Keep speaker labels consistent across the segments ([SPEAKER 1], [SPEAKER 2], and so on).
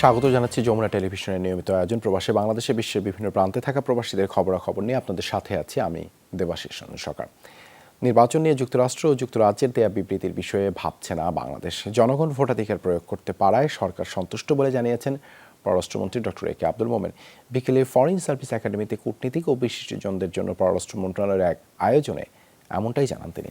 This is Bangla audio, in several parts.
[SPEAKER 1] স্বাগত জানাচ্ছি যমুনা টেলিভিশনের নিয়মিত আয়োজন। প্রবাসে বাংলাদেশে বিশ্বের বিভিন্ন প্রান্তে থাকা প্রবাসীদের খবরাখবর নিয়ে আপনাদের সাথে আছি আমি, দেবাশিস সরকার। নির্বাচন নিয়ে যুক্তরাষ্ট্র ও যুক্তরাজ্যের দেয়া বিবৃতির বিষয়ে ভাবছে না বাংলাদেশ। জনগণ ভোটাধিকার প্রয়োগ করতে পারায় সরকার সন্তুষ্ট বলে জানিয়েছেন পররাষ্ট্রমন্ত্রী ডক্টর এ কে আব্দুল মোমেন। বিকেলে ফরেন সার্ভিস একাডেমিতে কূটনীতিক ও বিশিষ্টজনদের জন্য পররাষ্ট্র মন্ত্রণালয়ের এক আয়োজনে এমনটাই জানান তিনি।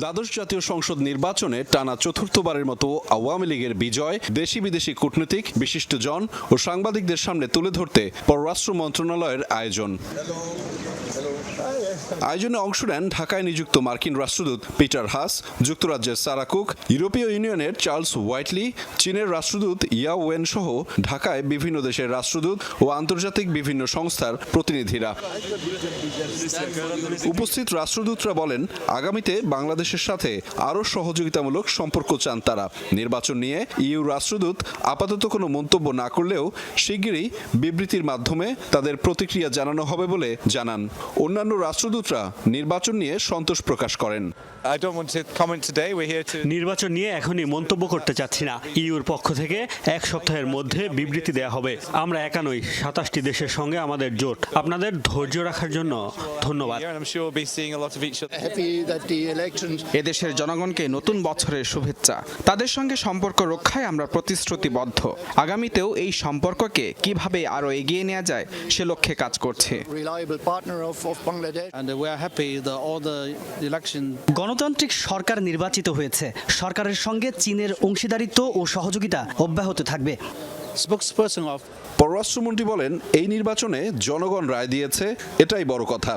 [SPEAKER 2] দ্বাদশ জাতীয় সংসদ নির্বাচনে টানা চতুর্থবারের মতো আওয়ামী লীগের বিজয় দেশি বিদেশি কূটনীতিক, বিশিষ্টজন ও সাংবাদিকদের সামনে তুলে ধরতে পররাষ্ট্র মন্ত্রণালয়ের আয়োজন। আয়োজনে অংশ নেন ঢাকায় নিযুক্ত মার্কিন রাষ্ট্রদূত পিটার হাস, যুক্তরাজ্যের সারা কুক, ইউরোপীয় ইউনিয়নের চার্লস হোয়াইটলি, চীনের রাষ্ট্রদূত ইয়া ওয়েন সহ ঢাকায় বিভিন্ন দেশের রাষ্ট্রদূত ও আন্তর্জাতিক বিভিন্ন সংস্থার প্রতিনিধিরা। উপস্থিত রাষ্ট্রদূতরা বলেন, আগামীতে বাংলাদেশের সাথে আরও সহযোগিতামূলক সম্পর্ক চান তারা। নির্বাচন নিয়ে ইউ রাষ্ট্রদূত আপাতত কোনো মন্তব্য না করলেও শিগগিরই বিবৃতির মাধ্যমে তাদের প্রতিক্রিয়া জানানো হবে বলে জানান। অন্যান্য রাষ্ট্রদূতরা নির্বাচন নিয়ে সন্তোষ প্রকাশ করেন.
[SPEAKER 3] নির্বাচন নিয়ে এখনই মন্তব্য করতে চাচ্ছি না। ইউর পক্ষ থেকে এক সপ্তাহের মধ্যে বিবৃতি দেয়া হবে। আমরা একানই সাতাশটি দেশের সঙ্গে আমাদের জোট। আপনাদের ধৈর্য রাখার জন্য ধন্যবাদ।
[SPEAKER 4] এদেশের জনগণকে নতুন বছরের শুভেচ্ছা। তাদের সঙ্গে সম্পর্ক রক্ষায় আমরা প্রতিশ্রুতিবদ্ধ। আগামীতেও এই সম্পর্ককে কীভাবে আরও এগিয়ে নেওয়া যায় সে লক্ষ্যে কাজ করছে।
[SPEAKER 5] গণতান্ত্রিক সরকার নির্বাচিত হয়েছে। সরকারের সঙ্গে চীনের অংশীদারিত্ব ও সহযোগিতা অব্যাহত থাকবে।
[SPEAKER 6] স্পোক্সপার্সন অফ
[SPEAKER 2] পররাষ্ট্রমন্ত্রী বলেন, এই নির্বাচনে জনগণ রায় দিয়েছে, এটাই বড় কথা।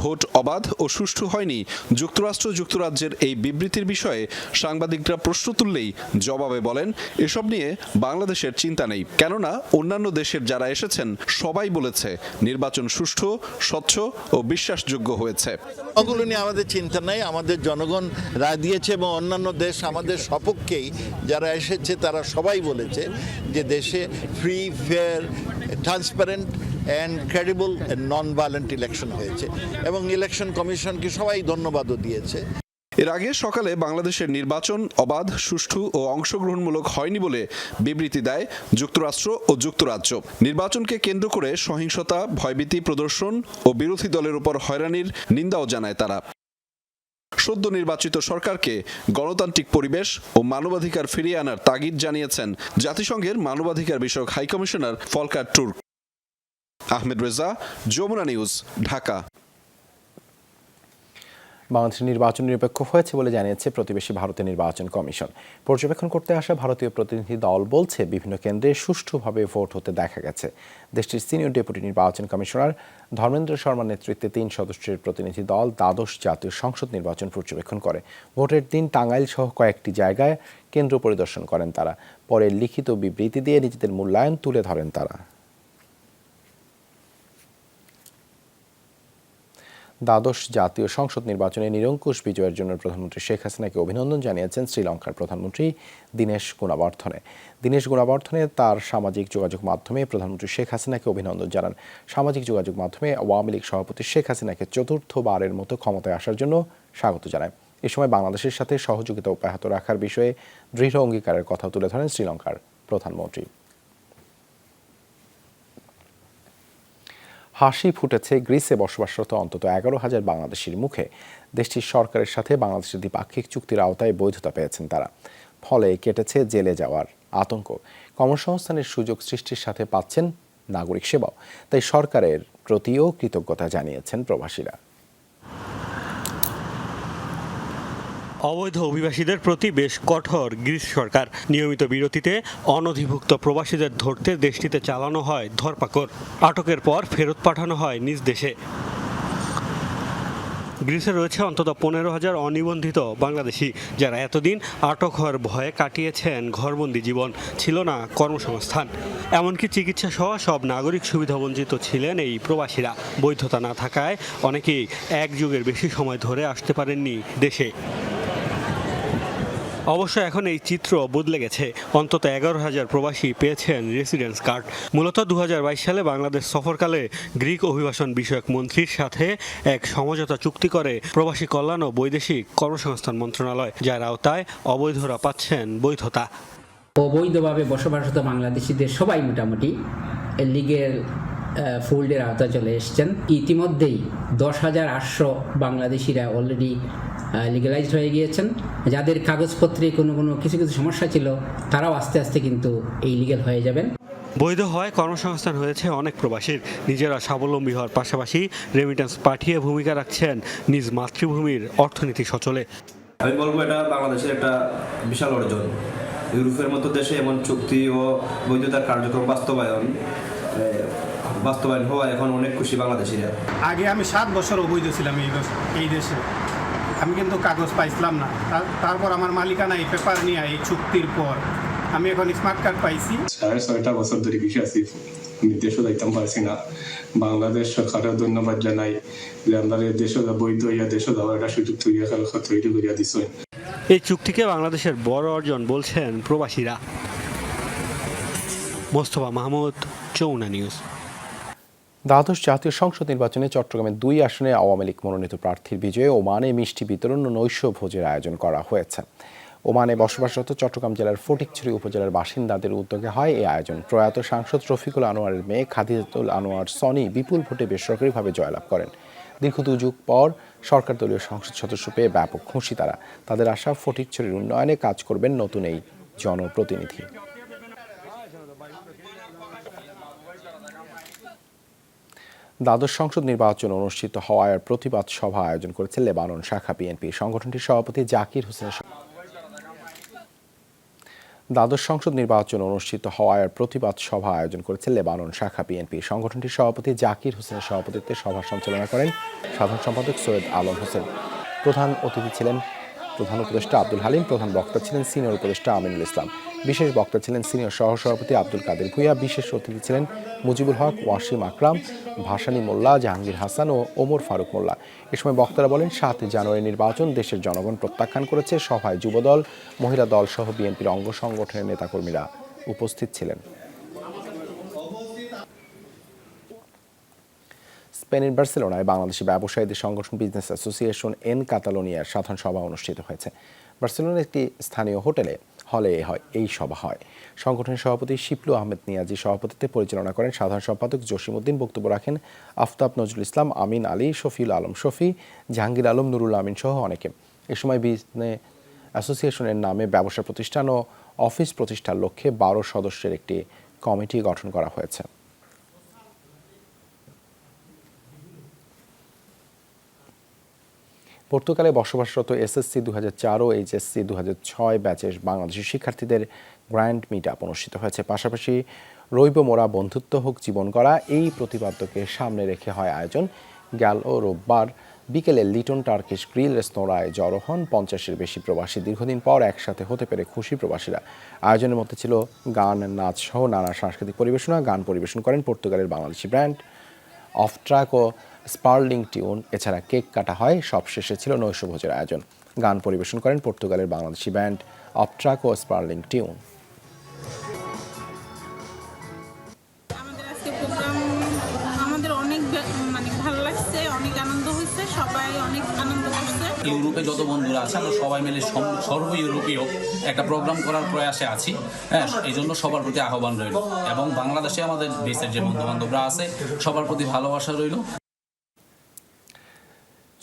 [SPEAKER 2] ভোট অবাধ ও সুষ্ঠু হয়নি। যুক্তরাষ্ট্র যুক্তরাজ্যের এই বিবৃতির বিষয়ে সাংবাদিকরা প্রশ্ন তুললেই জবাবে বলেন, এসব নিয়ে বাংলাদেশের চিন্তা নেই। কেননা, অন্যান্য দেশের যারা এসেছেন, সবাই বলেছে, নির্বাচন সুষ্ঠু, স্বচ্ছ ও বিশ্বাসযোগ্য হয়েছে।
[SPEAKER 7] ওগুলো নিয়ে আমাদের চিন্তা নাই, আমাদের জনগণ রায় দিয়েছে এবং অন্যান্য দেশ আমাদের সপক্ষেই যারা এসেছে, তারা সবাই বলেছে যে দেশে free fair transparent and credible non violent election হয়েছে। এবং ইলেকশন কমিশনকে সবাই ধন্যবাদও দিয়েছে।
[SPEAKER 2] এর আগে সকালে বাংলাদেশের নির্বাচন অবাধ, সুষ্ঠু ও অংশগ্রহণমূলক হয়নি বলে বিবৃতি দেয় যুক্তরাষ্ট্র ও যুক্তরাজ্য। নির্বাচনকে কেন্দ্র করে সহিংসতা, ভয়ভীতি প্রদর্শন ও বিরোধী দলের উপর হয়রানির নিন্দাও জানায় তারা। সদ্য নির্বাচিত সরকারকে গণতান্ত্রিক পরিবেশ ও মানবাধিকার ফিরিয়ে আনার তাগিদ জানিয়েছেন জাতিসংঘের মানবাধিকার বিষয়ক high commissioner Volker Turk. Ahmed Reza, Jamuna news, Dhaka.
[SPEAKER 1] বাংলাদেশের নির্বাচন নিরপেক্ষ হয়েছে বলে জানিয়েছে প্রতিবেশী ভারতের নির্বাচন কমিশন। পর্যবেক্ষণ করতে আসা ভারতীয় প্রতিনিধি দল বলছে, বিভিন্ন কেন্দ্রে সুষ্ঠুভাবে ভোট হতে দেখা গেছে। দেশটির সিনিয়র ডেপুটি নির্বাচন কমিশনার ধর্মেন্দ্র শর্মার নেতৃত্বে তিন সদস্যের প্রতিনিধি দল দ্বাদশ জাতীয় সংসদ নির্বাচন পর্যবেক্ষণ করে। ভোটের দিন টাঙ্গাইল সহ কয়েকটি জায়গায় কেন্দ্র পরিদর্শন করেন তারা। পরে লিখিত বিবৃতি দিয়ে নিজেদের মূল্যায়ন তুলে ধরেন তারা। দ্বাদশ জাতীয় সংসদ নির্বাচনে নিরঙ্কুশ বিজয়ের জন্য প্রধানমন্ত্রী শেখ হাসিনাকে অভিনন্দন জানিয়েছেন শ্রীলঙ্কার প্রধানমন্ত্রী দীনেশ গুণাবর্ধনে। দীনেশ গুণাবর্ধনে তার সামাজিক যোগাযোগ মাধ্যমে প্রধানমন্ত্রী শেখ হাসিনাকে অভিনন্দন জানান। সামাজিক যোগাযোগ মাধ্যমে আওয়ামী লীগ সভাপতি শেখ হাসিনাকে চতুর্থবারের মতো ক্ষমতায় আসার জন্য স্বাগত জানায়। এ সময় বাংলাদেশের সাথে সহযোগিতা অব্যাহত রাখার বিষয়ে দৃঢ় অঙ্গীকারের কথা তুলে ধরেন শ্রীলঙ্কার প্রধানমন্ত্রী। হাসি ফুটেছে গ্রিসে বসবাসরত অন্তত এগারো হাজার বাংলাদেশির মুখে। দেশটির সরকারের সাথে বাংলাদেশের দ্বিপাক্ষিক চুক্তির আওতায় বৈধতা পেয়েছেন তারা। ফলে কেটেছে জেলে যাওয়ার আতঙ্ক। কর্মসংস্থানের সুযোগ সৃষ্টির সাথে পাচ্ছেন নাগরিক সেবাও। তাই সরকারের প্রতিও কৃতজ্ঞতা জানিয়েছেন প্রবাসীরা।
[SPEAKER 3] অবৈধ অভিবাসীদের প্রতি বেশ কঠোর গ্রিস সরকার। নিয়মিত বিরতিতে অনধিভুক্ত প্রবাসীদের ধরতে দেশটিতে চালানো হয় ধরপাকড়। আটকের পর ফেরত পাঠানো হয় নিজ দেশে। গ্রিসে রয়েছে অন্তত পনেরো হাজার অনিবন্ধিত বাংলাদেশি, যারা এতদিন আটক হওয়ার ভয়ে কাটিয়েছেন ঘরবন্দি জীবন। ছিল না কর্মসংস্থান। এমনকি চিকিৎসা সহ সব নাগরিক সুবিধা বঞ্চিত ছিলেন এই প্রবাসীরা। বৈধতা না থাকায় অনেকেই এক যুগের বেশি সময় ধরে আসতে পারেননি দেশে। অবশ্য এখন এই চিত্র বদলে গেছে। অন্তত এগারো হাজার প্রবাসী পেয়েছেন রেসিডেন্স কার্ড মূলত দু হাজার বাইশ সালে বাংলাদেশ সফরকালে গ্রিক অভিবাসন বিষয়ক মন্ত্রীর সাথে এক সমঝোতা চুক্তি করে প্রবাসী কল্যাণ ও বৈদেশিক কর্মসংস্থান মন্ত্রণালয়, যার আওতায় অবৈধরা পাচ্ছেন বৈধতা।
[SPEAKER 8] অবৈধভাবে বসবাসরত বাংলাদেশিদের সবাই মোটামুটি লিগেল ফোল্ডের আওতা চলে এসছেন। ইতিমধ্যেই দশ হাজার আটশো বাংলাদেশিরা অলরেডি লিগালাইজড হয়ে গিয়েছেন। যাদের কাগজপত্রে কোনো কোনো কিছু কিছু সমস্যা ছিল তারাও আস্তে আস্তে কিন্তু এই লিগেল হয়ে যাবেন।
[SPEAKER 3] বৈধ হয় কর্মসংস্থান হয়েছে অনেক প্রবাসীর। নিজেরা স্বাবলম্বী হওয়ার পাশাপাশি রেমিটেন্স পাঠিয়ে ভূমিকা রাখছেন নিজ মাতৃভূমির অর্থনীতি সচলে।
[SPEAKER 9] আমি বলব এটা বাংলাদেশের একটা বিশাল অর্জন। ইউরোপের মতো দেশে এমন চুক্তি ও বৈধতার কার্যক্রম বাস্তবায়ন বাস্তবায়ন হওয়া এখন অনেক খুশি বাংলাদেশিরা।
[SPEAKER 10] আগে আমি সাত বছর অবৈধ ছিলাম এই দেশ- এই দেশে। আমি কিন্তু কাগজ পাইছিলাম না। তারপর আমার মালিকানা এই পেপার নিয়ে এই চুক্তির পর আমি এখন স্মার্ট কার্ড পাইছি।
[SPEAKER 11] সাড়ে ছয়টা বছর ধরে বেশি আছি। দেশও যাইতাম পারছি না। বাংলাদেশ সরকারের ধন্যবাদ জানাই যে আমরা দেশে বৈধ ইয়া দেশে যাওয়ার একটা সুযোগ তৈরি তৈরি করিয়া দিছে।
[SPEAKER 3] এই চুক্তিকে বাংলাদেশের বড় অর্জন বলছেন প্রবাসীরা। মোস্তফা মাহমুদ চৌনা নিউজ।
[SPEAKER 1] দ্বাদশ জাতীয় সংসদ নির্বাচনে চট্টগ্রামের দুই আসনে আওয়ামী লীগ মনোনীত প্রার্থীর বিজয়ে ওমানে মিষ্টি বিতরণ ও নৈশ ভোজের আয়োজন করা হয়েছে। ওমানে বসবাসরত চট্টগ্রাম জেলার ফটিকছড়ি উপজেলার বাসিন্দাদের উদ্যোগে হয় এই আয়োজন। প্রয়াত সাংসদ রফিকুল আনোয়ারের মেয়ে খাদিজাতুল আনোয়ার সনি বিপুল ভোটে বেসরকারিভাবে জয়লাভ করেন। দীর্ঘ দু যুগ পর সরকার দলীয় সংসদ সদস্য পেয়ে ব্যাপক খুশি তারা। তাদের আশা ফটিকছড়ির উন্নয়নে কাজ করবেন নতুন এই জনপ্রতিনিধি। দ্বাদশ সংসদ নির্বাচন অনুষ্ঠিত হওয়ার প্রতিবাদ সভা আয়োজন করেছে লেবানন শাখা বিএনপি। সংগঠনটির সভাপতি জাকির হোসেন দ্বাদশ সংসদ নির্বাচন অনুষ্ঠিত হওয়ার প্রতিবাদ সভা আয়োজন করেছে লেবানন শাখা বিএনপি। সংগঠনটির সভাপতি জাকির হোসেনের সভাপতিত্বে সভা সঞ্চালনা করেন সাধারণ সম্পাদক সৈয়দ আলম হোসেন। প্রধান অতিথি ছিলেন প্রধান উপদেষ্টা আব্দুল হালিম, প্রধান বক্তা ছিলেন সিনিয়র উপদেষ্টা আমিনুল ইসলাম। বিশেষ বক্তা ছিলেন সিনিয়র সহসভাপতি আব্দুল কাদের ভুইয়া, বিশেষ অতিথি ছিলেন মুজিবুল হক, ওয়াসিম আকরাম, ভাসানী মোল্লা, জাহাঙ্গীর হাসান ও ওমর ফারুক মোল্লা। এ সময় বক্তারা বলেন সাত জানুয়ারি নির্বাচন দেশের জনগণ প্রত্যাখ্যান করেছে, সভায় যুবদল, মহিলা দল সহ বিএনপির অঙ্গ সংগঠনের নেতাকর্মীরা উপস্থিত ছিলেন। স্পেনের বার্সেলোনায় বাংলাদেশি ব্যবসায়ীদের সংগঠন বিজনেস অ্যাসোসিয়েশন এন কাতালোনিয়ার সাধারণ সভা অনুষ্ঠিত হয়েছে। বার্সেলোনার একটি স্থানীয় হোটেলে হলে হয়, এই সভা হয়। সংগঠনের সভাপতি শিপলু আহমেদ নিয়াজি সভাপতিত্বে পরিচালনা করেন সাধারণ সম্পাদক জসিমউদ্দিন। বক্তব্য রাখেন আফতাব নজরুল ইসলাম, আমিন আলী, শফিউল আলম শফি, জাহাঙ্গীর আলম, নুরুল আমিন সহ অনেকে। এ সময় বিজনে অ্যাসোসিয়েশনের নামে ব্যবসা প্রতিষ্ঠান ও অফিস প্রতিষ্ঠার লক্ষ্যে বারো সদস্যের একটি কমিটি গঠন করা হয়েছে। পর্তুগালে বসবাসরত এসএসসি দু হাজার চার ও এইচএসসি দু হাজার ছয় ব্যাচের বাংলাদেশি শিক্ষার্থীদের গ্র্যান্ড মিট আপ অনুষ্ঠিত হয়েছে। পাশাপাশি রৈব মোরা বন্ধুত্ব হোক, জীবন করা এই প্রতিপাদ্যকে সামনে রেখে হয় আয়োজন। গেল ও রোববার বিকেলে লিটন টার্কিশ গ্রিল রেস্তোরাঁয় জড়ো হন পঞ্চাশের বেশি প্রবাসী। দীর্ঘদিন পর একসাথে হতে পেরে খুশি প্রবাসীরা। আয়োজনের মধ্যে ছিল গান, নাচ সহ নানা সাংস্কৃতিক পরিবেশনা। গান পরিবেশন করেন পর্তুগালের বাংলাদেশি ব্র্যান্ড অফ ট্র্যাক ও স্পার্লিং টিউন এছাড়া কেক কাটা হয় সবশেষে ছিল নৈশভোজের আয়োজন। গান পরিবেশন করেন পর্তুগালের বাংলাদেশি ব্যান্ড অফ ট্র্যাক ও স্পার্লিং টিউন।
[SPEAKER 12] আমাদের আজকে প্রোগ্রাম আমাদের অনেক বে- মানে ভালো লাগছে অনেক আনন্দ হয়েছে সবাই অনেক আনন্দ করছে।
[SPEAKER 13] ইউরোপে যত বন্ধুরা আছে আমরা সবাই মিলে সর্ব ইউরোপীয় একটা প্রোগ্রাম করার প্রয়াসে আছি হ্যাঁ এই জন্য সবার প্রতি আহ্বান রইল। এবং বাংলাদেশে আমাদের দেশের যে বন্ধু বান্ধবরা আছে সবার প্রতি ভালোবাসা রইল।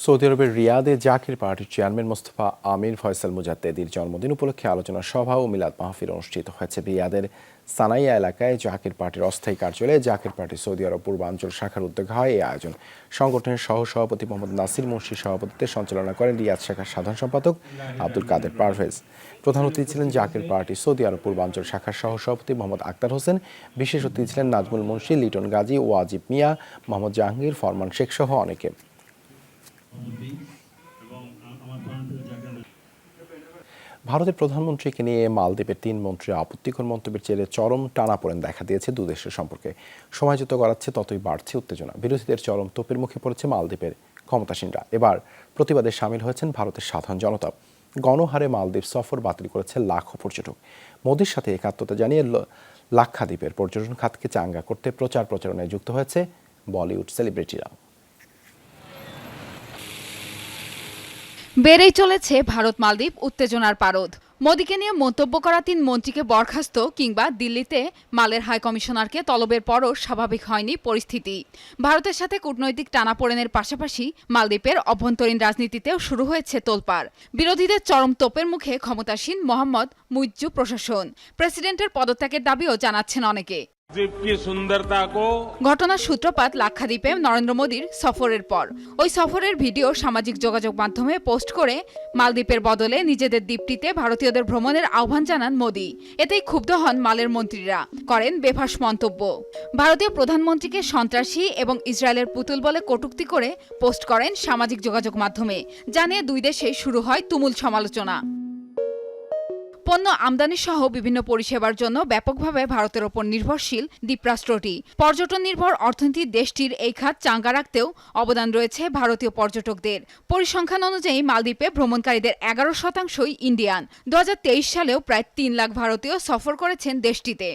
[SPEAKER 1] সৌদি আরবের রিয়াদে জাকির পার্টির চেয়ারম্যান মোস্তফা আমির ফয়সাল মুজাদ্দেদির জন্মদিন উপলক্ষে আলোচনা সভা ও মিলাদ মাহফিল অনুষ্ঠিত হয়েছে। রিয়াদের সানাইয়া এলাকায় জাকির পার্টির অস্থায়ী কার্যালয়ে জাকির পার্টি সৌদি আরব পূর্বাঞ্চল শাখার উদ্যোগে হয়। এই আয়োজন সংগঠনের সহ সভাপতি মোহাম্মদ নাসির মুন্সির সভাপতিত্বে সঞ্চালনা করেন রিয়াদ শাখার সাধারণ সম্পাদক আব্দুল কাদের পারভেজ। প্রধান অতিথি ছিলেন জাকির পার্টি সৌদি আরব পূর্বাঞ্চল শাখার সহ সভাপতি মোহাম্মদ আক্তার হোসেন। বিশেষ অতিথি ছিলেন নাজমুল মুন্সি, লিটন গাজী, ওয়াজিব মিয়া, মোহাম্মদ জাহাঙ্গীর, ফরমান শেখ সহ অনেকে। ভারতের প্রধানমন্ত্রীকে নিয়ে মালদ্বীপের তিন মন্ত্রী আপত্তিকর মন্তব্যের জেরে চরম টানাপোড়েন দেখা দিয়েছে দুদেশের সম্পর্কে। সময়যুত করাচ্ছে ততই বাড়ছে উত্তেজনা। বিরোধীদের চরম তোপের মুখে পড়েছে মালদ্বীপের ক্ষমতাসীনরা। এবার প্রতিবাদে সামিল হয়েছেন ভারতের সাধারণ জনতা। গণহারে মালদ্বীপ সফর বাতিল করেছে লাখো পর্যটক। মোদীর সাথে একাত্মতা জানিয়ে লাক্ষাদ্বীপের পর্যটন খাতকে চাঙ্গা করতে প্রচার প্রচারণায় যুক্ত হয়েছে বলিউড সেলিব্রিটিরাও
[SPEAKER 14] বেড়েই চলেছে ভারত মালদ্বীপ উত্তেজনার পারদ। মোদীকে নিয়ে মন্তব্য করা তিন মন্ত্রীকে বরখাস্ত কিংবা দিল্লিতে মালের হাই কমিশনারকে তলবের পরও স্বাভাবিক হয়নি পরিস্থিতি। ভারতের সাথে কূটনৈতিক টানাপোড়েনের পাশাপাশি মালদ্বীপের অভ্যন্তরীণ রাজনীতিতেও শুরু হয়েছে তোলপাড়। বিরোধীদের চরম তোপের মুখে ক্ষমতাসীন মোহাম্মদ মুইজ্জু প্রশাসন। প্রেসিডেন্টের পদত্যাগের দাবিও জানাচ্ছেন অনেকে। ঘটনার সূত্রপাত লাক্ষাদ্বীপে নরেন্দ্র মোদীর সফরের পর। ওই সফরের ভিডিও সামাজিক যোগাযোগ মাধ্যমে পোস্ট করে মালদ্বীপের বদলে নিজেদের দ্বীপটিতে ভারতীয়দের ভ্রমণের আহ্বান জানান মোদী। এতেই ক্ষুব্ধ হন মালের মন্ত্রীরা, করেন বেফাস মন্তব্য। ভারতীয় প্রধানমন্ত্রীকে সন্ত্রাসী এবং ইসরায়েলের পুতুল বলে কটূক্তি করে পোস্ট করেন সামাজিক যোগাযোগ মাধ্যমে। জানিয়ে দুই দেশে শুরু হয় তুমুল সমালোচনা। পণ্য আমদানি সহ বিভিন্ন পরিষেবার জন্য ব্যাপকভাবে ভারতের ওপর নির্ভরশীল দ্বীপরাষ্ট্রটি। পর্যটন নির্ভর অর্থনীতি দেশটির এই খাত চাঙ্গা রাখতেও অবদান রয়েছে ভারতীয় পর্যটকদের। পরিসংখ্যান অনুযায়ী মালদ্বীপে ভ্রমণকারীদের এগারো শতাংশই ইন্ডিয়ান। দু হাজার তেইশ সালেও প্রায় তিন লাখ ভারতীয় সফর করেছেন দেশটিতে।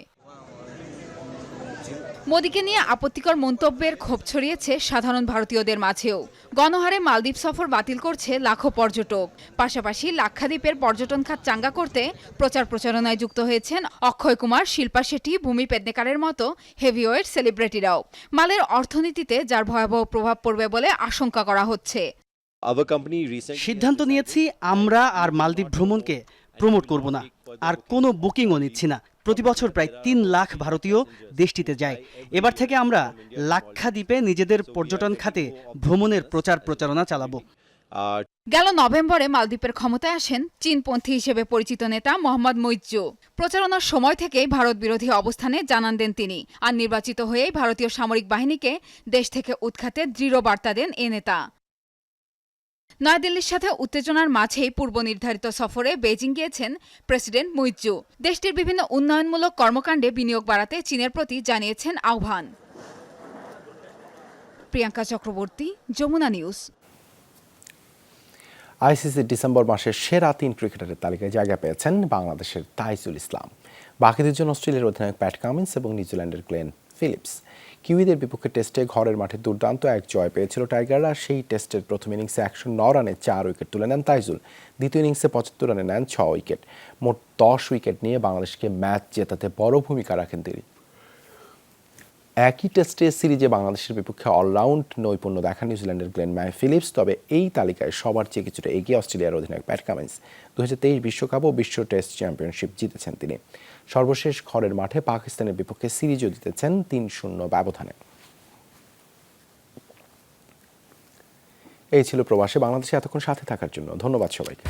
[SPEAKER 14] মোদীকে নিয়ে আপত্তিকর মন্তব্যের ক্ষোভ ছড়িয়েছে সাধারণ ভারতীয়দের মাঝেও। গণহারে মালদ্বীপ সফর বাতিল করছে লাখো পর্যটক। পাশাপাশি লাক্ষাদ্বীপের পর্যটন খাত চাঙ্গা করতে প্রচার প্রচারণায় যুক্ত হয়েছেন অক্ষয় কুমার শিল্পা শেঠি ভূমি পেদনেকারের মতো হেভিওয়েট সেলিব্রিটিরাও। মালের অর্থনীতিতে যার ভয়াবহ প্রভাব পড়বে বলে আশঙ্কা করা হচ্ছে।
[SPEAKER 5] সিদ্ধান্ত নিয়েছি আমরা আর মালদ্বীপ ভ্রমণকে প্রমোট করব না। আর কোনো বুকিংও নিচ্ছি না। প্রতি বছর প্রায় তিন লাখ ভারতীয় দেশটিতে যায়। এবার থেকে আমরা লাক্ষাদ্বীপে নিজেদের পর্যটন খাতে ভ্রমণের প্রচার প্রচারণা চালাবো।
[SPEAKER 14] গেল নভেম্বরে মালদ্বীপের ক্ষমতায় আসেন চীনপন্থী হিসেবে পরিচিত নেতা মোহাম্মদ মৈজু প্রচারণার সময় থেকেই ভারত বিরোধী অবস্থানে জানান দেন তিনি আর নির্বাচিত হয়েই ভারতীয় সামরিক বাহিনীকে দেশ থেকে উৎখাতে দৃঢ় বার্তা দেন এ নেতা। নয়াদিল্লির সাথে উত্তেজনার মাঝেই পূর্ব নির্ধারিত সফরে বেজিং গিয়েছেন প্রেসিডেন্ট মুইজ্জু। দেশটির বিভিন্ন উন্নয়নমূলক কর্মকাণ্ডে বিনিয়োগ বাড়াতে চীনের প্রতি জানিয়েছেন আহ্বান। Priyanka Chakraborty, Jamuna news.
[SPEAKER 1] ICC December মাসের সেরা তিন ক্রিকেটারের তালিকায় জায়গা পেয়েছেন বাংলাদেশের তাইজুল ইসলাম। বাকি দুজন অস্ট্রেলিয়ার অধিনায়ক প্যাট কামিন্স এবং নিউজিল্যান্ডের গ্লেন ফিলিপস। কিউইদের বিপক্ষে টেস্টে ঘরের মাঠে দুর্দান্ত এক জয় পেয়েছিল টাইগাররা। সেই টেস্টের প্রথম ইনিংসে একশো ন রানে চার উইকেট তুলে নেন তাইজুল। দ্বিতীয় ইনিংসে পঁচাত্তর রানে নেন ছ উইকেট। মোট দশ উইকেট নিয়ে বাংলাদেশকে ম্যাচ জেতাতে বড় ভূমিকা রাখেন তিনি। একই টেস্টে সিরিজে বাংলাদেশের বিপক্ষে অলরাউন্ড নৈপুণ্য দেখান নিউজিল্যান্ডের গ্লেন ম্যায় ফিলিপস। তবে এই তালিকায় সবার চেয়ে কিছুটা এগিয়ে অস্ট্রেলিয়ার অধিনায়ক প্যাট কামিন্স। দু হাজার বিশ্বকাপ ও বিশ্ব টেস্ট চ্যাম্পিয়নশিপ জিতেছেন তিনি। সর্বশেষ ঘরের মাঠে পাকিস্তানের বিপক্ষে সিরিজও জিতেছেন তিন শূন্য ব্যবধানে। এই ছিল প্রবাসে। বাংলাদেশে এতক্ষণ সাথে থাকার জন্য ধন্যবাদ সবাইকে।